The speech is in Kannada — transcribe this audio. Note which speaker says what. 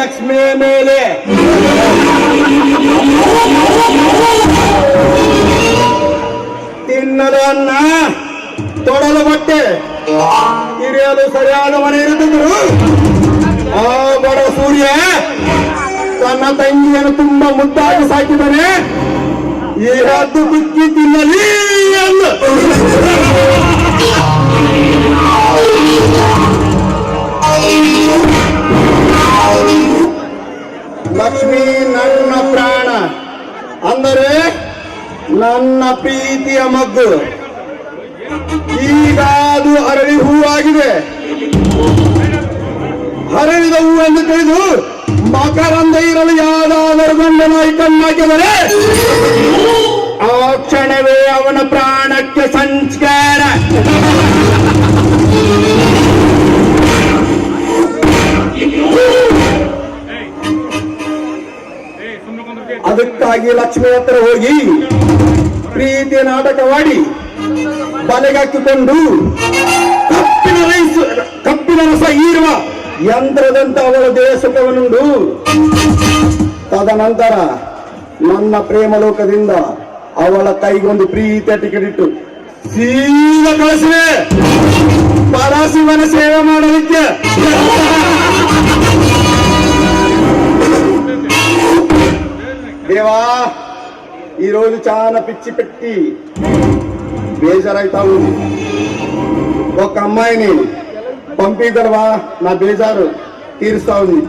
Speaker 1: ಲಕ್ಷ್ಮಿಯ ಮೇಲೆ ತಿನ್ನದ ಅನ್ನ, ತೊಡಲು ಬಟ್ಟೆ. ಹಿರಿಯಲು ಸರಿಯಾದ ಮನೆ ಇರುತ್ತಿದ್ರು ಆ ಬಡ ಸೂರ್ಯ ತನ್ನ ತಂಗಿಯನ್ನು ತುಂಬಾ ಮುದ್ದಾಗಿ ಸಾಕಿದ್ದಾನೆ. ಈ ಹದ್ದು ಕುಕ್ಕಿ ತಿನ್ನಲಿ ಎಂದು. ಲಕ್ಷ್ಮಿ ನನ್ನ ಪ್ರಾಣ. ಅಂದರೆ ನನ್ನ ಪ್ರೀತಿಯ ಮಗ್ಗು. ಈಗ ಅದು ಅರಳಿ ಹೂವಾಗಿದೆ. ಅರಳಿದ ಹೂ ಎಂದು ತಿಳಿದು ಮಕರಂದ ಇರಲು ಯಾವ್ದಾದರೂ ಗಂಡನಾಗಿ ಕಣ್ಣಾಕಿದರೆ ಆ ಕ್ಷಣವೇ ಅವನ ಪ್ರಾಣಕ್ಕೆ ಸಂಸ್ಕಾರ ಅದಕ್ಕಾಗಿ ಲಕ್ಷ್ಮಿ ಹತ್ರ ಹೋಗಿ ಪ್ರೀತಿಯ ನಾಟಕವಾಡಿ ಬಲೆಗಾಕಿಕೊಂಡು ಕಪ್ಪಿನ ರೈಸ್, ಕಪ್ಪಿನ ರಸ ಹೀರುವ ಯಂತ್ರದಂತ ಅವಳ ದೇಹ ಸುಖವನ್ನುಂಡು ತದನಂತರ ನನ್ನ ಪ್ರೇಮಲೋಕದಿಂದ ಅವಳ ಕೈಗೊಂದು ಪ್ರೀತಿಯ ಟಿಕೆಟ್ ಇಟ್ಟು ಸೀದ ಕಳಿಸಿವೆ ಪರಶಿವನ ಸೇವೆ ಮಾಡಲಿಕ್ಕೆ. దేవా ఈరోజు చాలా పిచ్చి పెట్టి బేజారైతా ఉంది ఒక అమ్మాయిని పంపిద్దరువా నా బేజారు తీరుస్తా ఉంది.